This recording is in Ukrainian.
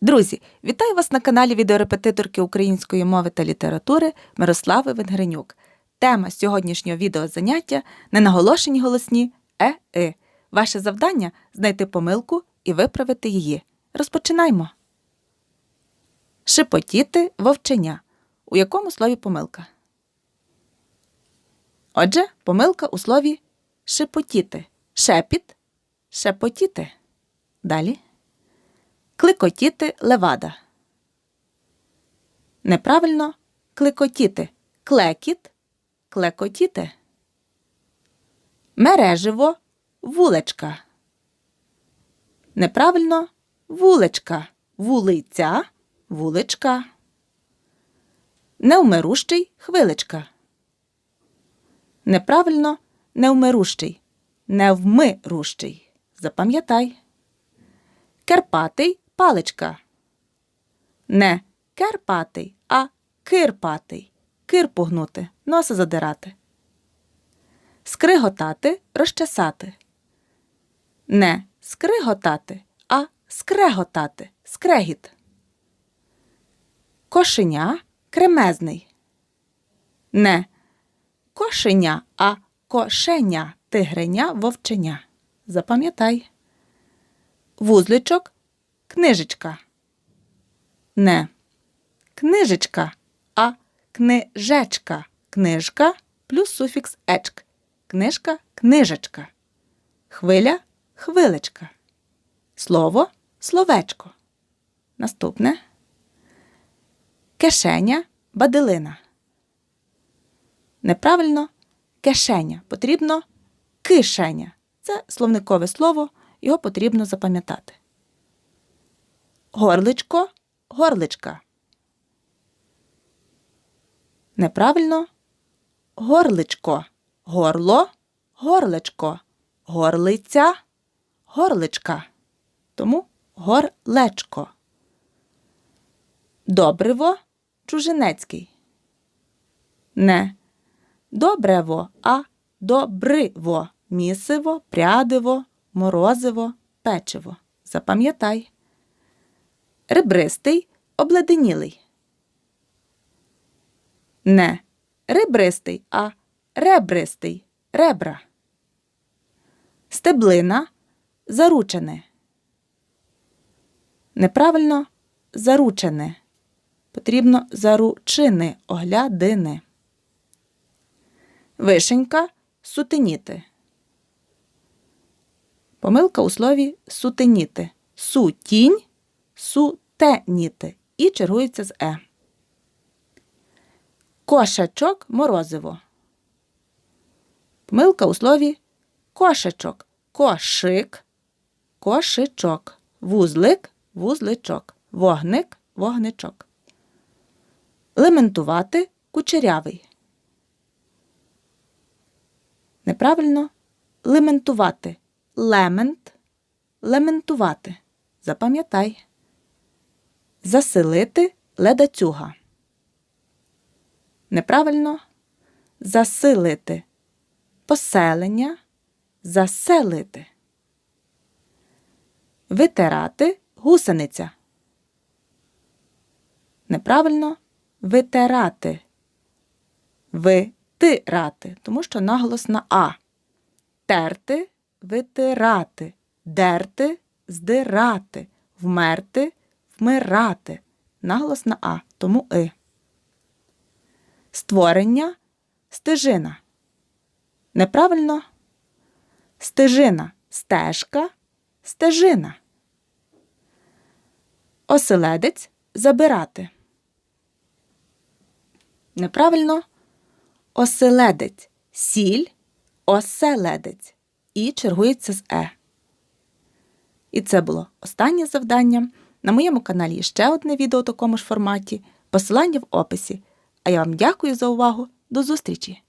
Друзі, вітаю вас на каналі відеорепетиторки української мови та літератури Мирослави Венгренюк. Тема сьогоднішнього відеозаняття ненаголошені голосні е-и. Ваше завдання знайти помилку і виправити її. Розпочинаймо. Шепотіти вовченя. У якому слові помилка? Отже, помилка у слові шепотіти. Шепіт, шепотіти. Далі. Кликотіти левада. Неправильно кликотіти. Клекіт, клекотіти. Мереживо вулечка. Неправильно вулечка. Вулиця, вуличка. Неумирущий хвилечка. Неправильно неумирущий. Невмирущий. Запам'ятай. Керпатий паличка. Не керпатий, а кирпатий. Кир погнути, носа задирати. Скриготати розчесати. Не скриготати, а скреготати. Скрегіт. Кошеня кремезний. Не кошеня, а кошеня тигреня вовченя. Запам'ятай. Вузличок книжечка. Не книжечка, а книжечка. Книжка плюс суфікс ечк. Книжка книжечка. Хвиля хвилечка. Слово словечко. Наступне. Кишеня бадилина. Неправильно кишеня. Потрібно кишеня. Це словникове слово, його потрібно запам'ятати. Горличко горличка. Неправильно горличко. Горло горлечко. Горлиця горличка. Тому горлечко. Добриво чужинецький. Не добрево, а добриво. Місиво, прядиво, морозиво, печиво. Запам'ятай. Ребристий обледенілий. Не ребристий, а ребристий ребра. Стеблина заручене. Неправильно заручене. Потрібно заручини оглядини. Вишенька сутеніти. Помилка у слові сутеніти. Сутінь сутеніти і чергується з е. Кошечок морозиво. Помилка у слові кошечок. Кошик, кошичок. Вузлик, вузличок. Вогник, вогничок. Лементувати кучерявий. Неправильно лементувати. Лемент, лементувати. Запам'ятай. Заселити ледацюга. Неправильно засилити. Поселення. Заселити. Витирати гусениця. Неправильно витирати. Витирати, тому що наголос на А. Терти витирати. Дерти здирати. Вмерти вмирати. Наголос на А, тому И. Створення стежина. Неправильно стежина, стежка, стежина. Оселедець забирати. Неправильно оселедець, сіль, оселедець. І чергується з Е. І це було останнє завдання. На моєму каналі є ще одне відео у такому ж форматі. Посилання в описі. А я вам дякую за увагу. До зустрічі!